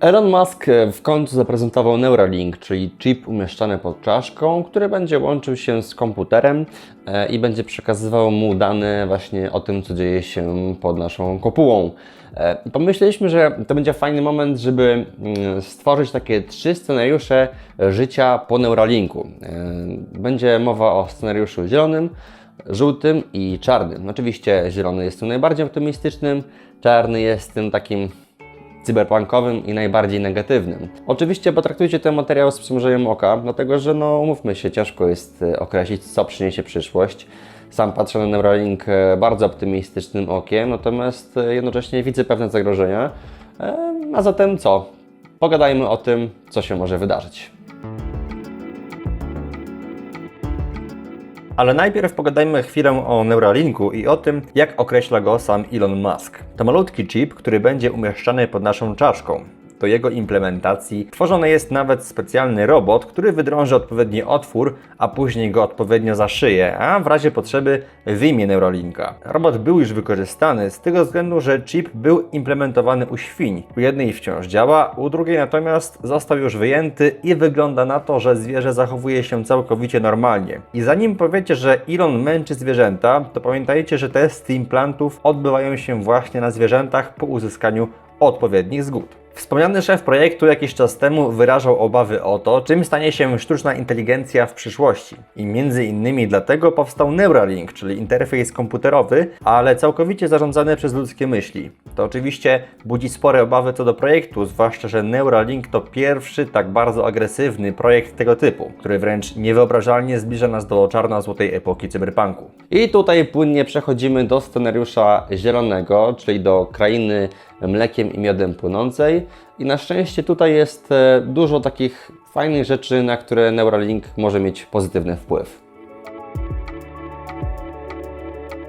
Elon Musk w końcu zaprezentował Neuralink, czyli chip umieszczany pod czaszką, który będzie łączył się z komputerem e, i będzie przekazywał mu dane właśnie o tym, co dzieje się pod naszą kopułą. E, Pomyśleliśmy, że to będzie fajny moment, żeby mm, stworzyć takie trzy scenariusze życia po Neuralinku. E, Będzie mowa o scenariuszu zielonym, żółtym i czarnym. Oczywiście zielony jest tym najbardziej optymistycznym, czarny jest tym takim cyberpunkowym i najbardziej negatywnym. Oczywiście potraktujcie ten materiał z przymrużeniem oka, dlatego że no umówmy się, ciężko jest e, określić, co przyniesie przyszłość. Sam patrzę na Neuralink e, bardzo optymistycznym okiem, natomiast e, jednocześnie widzę pewne zagrożenia. A zatem co? Pogadajmy o tym, co się może wydarzyć. Ale najpierw pogadajmy chwilę o Neuralinku i o tym, jak określa go sam Elon Musk. To malutki chip, który będzie umieszczany pod naszą czaszką. Do jego implementacji tworzony jest nawet specjalny robot, który wydrąży odpowiedni otwór, a później go odpowiednio zaszyje, a w razie potrzeby wyjmie Neuralinka. Robot był już wykorzystany z tego względu, że chip był implementowany u świń. U jednej wciąż działa, u drugiej natomiast został już wyjęty i wygląda na to, że zwierzę zachowuje się całkowicie normalnie. I zanim powiecie, że Elon męczy zwierzęta, to pamiętajcie, że testy implantów odbywają się właśnie na zwierzętach po uzyskaniu odpowiednich zgód. Wspomniany szef projektu jakiś czas temu wyrażał obawy o to, czym stanie się sztuczna inteligencja w przyszłości. I między innymi dlatego powstał Neuralink, czyli interfejs komputerowy, ale całkowicie zarządzany przez ludzkie myśli. To oczywiście budzi spore obawy co do projektu, zwłaszcza, że Neuralink to pierwszy tak bardzo agresywny projekt tego typu, który wręcz niewyobrażalnie zbliża nas do czarno-złotej epoki cyberpunku. I tutaj płynnie przechodzimy do scenariusza zielonego, czyli do krainy mlekiem i miodem płynącej. I na szczęście tutaj jest e, dużo takich fajnych rzeczy, na które Neuralink może mieć pozytywny wpływ.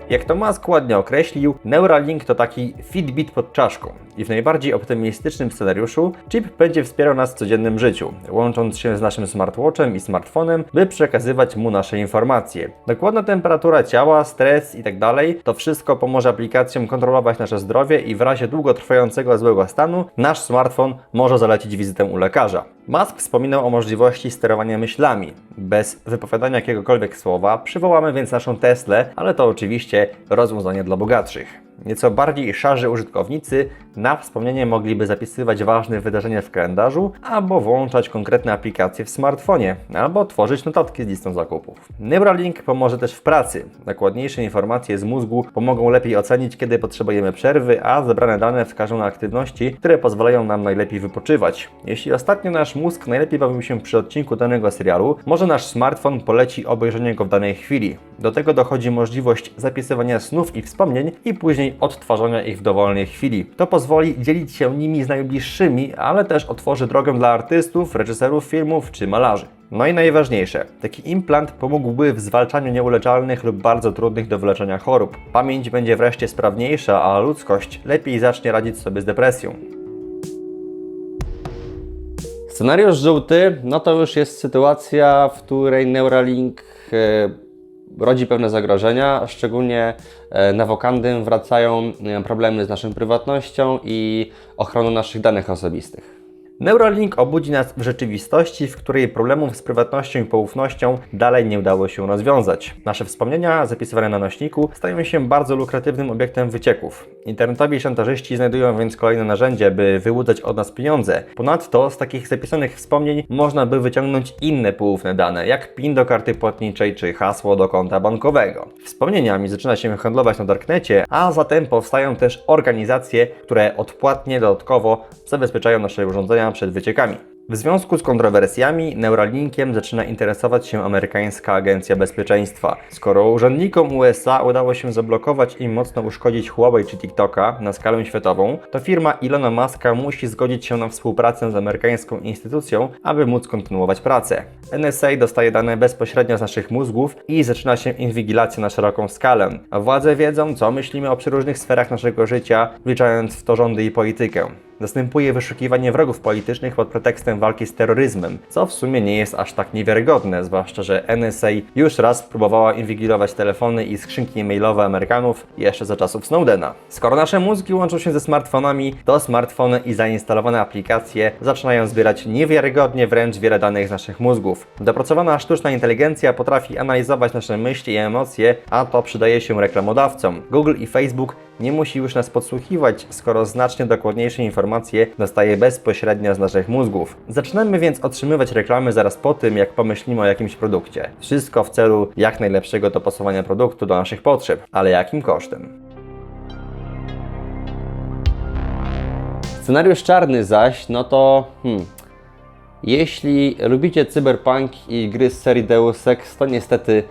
Jak to Musk ładnie określił, Neuralink to taki Fitbit pod czaszką. I w najbardziej optymistycznym scenariuszu chip będzie wspierał nas w codziennym życiu, łącząc się z naszym smartwatchem i smartfonem, by przekazywać mu nasze informacje. Dokładna temperatura ciała, stres itd. to wszystko pomoże aplikacjom kontrolować nasze zdrowie i w razie długotrwającego złego stanu nasz smartfon może zalecić wizytę u lekarza. Musk wspominał o możliwości sterowania myślami. Bez wypowiadania jakiegokolwiek słowa przywołamy więc naszą Teslę, ale to oczywiście rozwiązanie dla bogatszych. Nieco bardziej szarzy użytkownicy na wspomnienie mogliby zapisywać ważne wydarzenia w kalendarzu, albo włączać konkretne aplikacje w smartfonie, albo tworzyć notatki z listą zakupów. Neuralink pomoże też w pracy. Dokładniejsze informacje z mózgu pomogą lepiej ocenić, kiedy potrzebujemy przerwy, a zebrane dane wskażą na aktywności, które pozwalają nam najlepiej wypoczywać. Jeśli ostatnio nasz mózg najlepiej bawił się przy odcinku danego serialu, może nasz smartfon poleci obejrzenie go w danej chwili. Do tego dochodzi możliwość zapisywania snów i wspomnień i później odtwarzania ich w dowolnej chwili. To pozwoli dzielić się nimi z najbliższymi, ale też otworzy drogę dla artystów, reżyserów filmów czy malarzy. No i najważniejsze, taki implant pomógłby w zwalczaniu nieuleczalnych lub bardzo trudnych do wyleczenia chorób. Pamięć będzie wreszcie sprawniejsza, a ludzkość lepiej zacznie radzić sobie z depresją. Scenariusz żółty, no to już jest sytuacja, w której Neuralink e, rodzi pewne zagrożenia, szczególnie e, na Wokandy wracają e, problemy z naszą prywatnością i ochroną naszych danych osobistych. Neuralink obudzi nas w rzeczywistości, w której problemów z prywatnością i poufnością dalej nie udało się rozwiązać. Nasze wspomnienia zapisywane na nośniku stają się bardzo lukratywnym obiektem wycieków. Internetowi szantażyści znajdują więc kolejne narzędzie, by wyłudzać od nas pieniądze. Ponadto z takich zapisanych wspomnień można by wyciągnąć inne poufne dane, jak PIN do karty płatniczej czy hasło do konta bankowego. Wspomnieniami zaczyna się handlować na darknecie, a zatem powstają też organizacje, które odpłatnie dodatkowo zabezpieczają nasze urządzenia przed wyciekami. W związku z kontrowersjami Neuralinkiem zaczyna interesować się amerykańska agencja bezpieczeństwa. Skoro urzędnikom USA udało się zablokować i mocno uszkodzić Huawei czy TikToka na skalę światową, to firma Ilona Muska musi zgodzić się na współpracę z amerykańską instytucją, aby móc kontynuować pracę. NSA dostaje dane bezpośrednio z naszych mózgów i zaczyna się inwigilacja na szeroką skalę. Władze wiedzą, co myślimy o przeróżnych sferach naszego życia, wliczając w to rządy i politykę. Następuje wyszukiwanie wrogów politycznych pod pretekstem walki z terroryzmem, co w sumie nie jest aż tak niewiarygodne, zwłaszcza, że NSA już raz próbowała inwigilować telefony i skrzynki e-mailowe Amerykanów jeszcze za czasów Snowdena. Skoro nasze mózgi łączą się ze smartfonami, to smartfony i zainstalowane aplikacje zaczynają zbierać niewiarygodnie wręcz wiele danych z naszych mózgów. Dopracowana sztuczna inteligencja potrafi analizować nasze myśli i emocje, a to przydaje się reklamodawcom. Google i Facebook nie musi już nas podsłuchiwać, skoro znacznie dokładniejsze informacje dostaje bezpośrednio z naszych mózgów. Zaczynamy więc otrzymywać reklamy zaraz po tym, jak pomyślimy o jakimś produkcie. Wszystko w celu jak najlepszego dopasowania produktu do naszych potrzeb, ale jakim kosztem? Scenariusz czarny zaś, no to hmm, jeśli lubicie cyberpunk i gry z serii Deus Ex, to niestety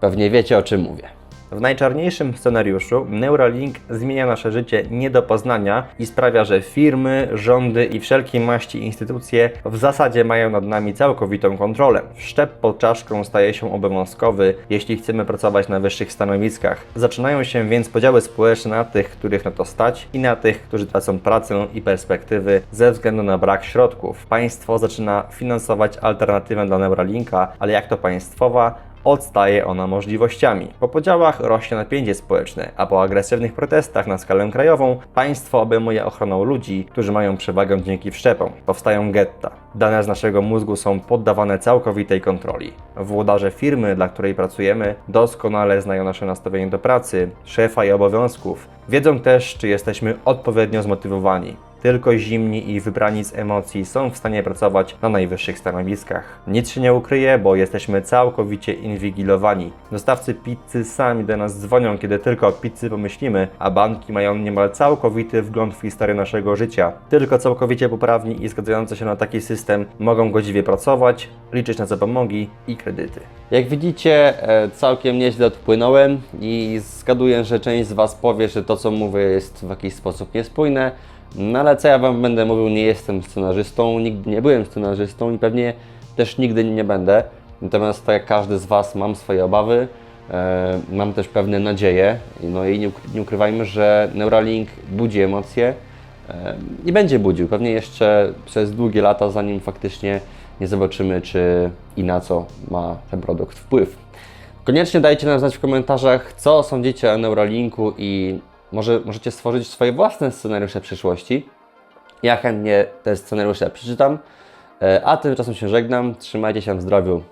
pewnie wiecie o czym mówię. W najczarniejszym scenariuszu Neuralink zmienia nasze życie nie do poznania i sprawia, że firmy, rządy i wszelkie maści instytucje w zasadzie mają nad nami całkowitą kontrolę. Wszczep pod czaszką staje się obowiązkowy, jeśli chcemy pracować na wyższych stanowiskach. Zaczynają się więc podziały społeczne na tych, których na to stać i na tych, którzy tracą pracę i perspektywy ze względu na brak środków. Państwo zaczyna finansować alternatywę dla Neuralinka, ale jak to państwowa, odstaje ona możliwościami. Po podziałach rośnie napięcie społeczne, a po agresywnych protestach na skalę krajową państwo obejmuje ochroną ludzi, którzy mają przewagę dzięki wszczepom. Powstają getta. Dane z naszego mózgu są poddawane całkowitej kontroli. Włodarze firmy, dla której pracujemy, doskonale znają nasze nastawienie do pracy, szefa i obowiązków. Wiedzą też, czy jesteśmy odpowiednio zmotywowani. Tylko zimni i wybrani z emocji są w stanie pracować na najwyższych stanowiskach. Nic się nie ukryje, bo jesteśmy całkowicie inwigilowani. Dostawcy pizzy sami do nas dzwonią, kiedy tylko o pizzy pomyślimy, a banki mają niemal całkowity wgląd w historię naszego życia. Tylko całkowicie poprawni i zgadzający się na taki system mogą godziwie pracować, liczyć na zapomogi i kredyty. Jak widzicie, e, całkiem nieźle odpłynąłem i zgaduję, że część z Was powie, że to co mówię jest w jakiś sposób niespójne. No ale co ja Wam będę mówił, nie jestem scenarzystą, nigdy nie byłem scenarzystą i pewnie też nigdy nie będę. Natomiast tak jak każdy z Was mam swoje obawy, e, mam też pewne nadzieje. No i nie, nie ukrywajmy, że Neuralink budzi emocje e, i będzie budził. Pewnie jeszcze przez długie lata, zanim faktycznie nie zobaczymy, czy i na co ma ten produkt wpływ. Koniecznie dajcie nam znać w komentarzach, co sądzicie o Neuralinku i może możecie stworzyć swoje własne scenariusze przyszłości. Ja chętnie te scenariusze przeczytam. E, A tymczasem się żegnam. Trzymajcie się w zdrowiu.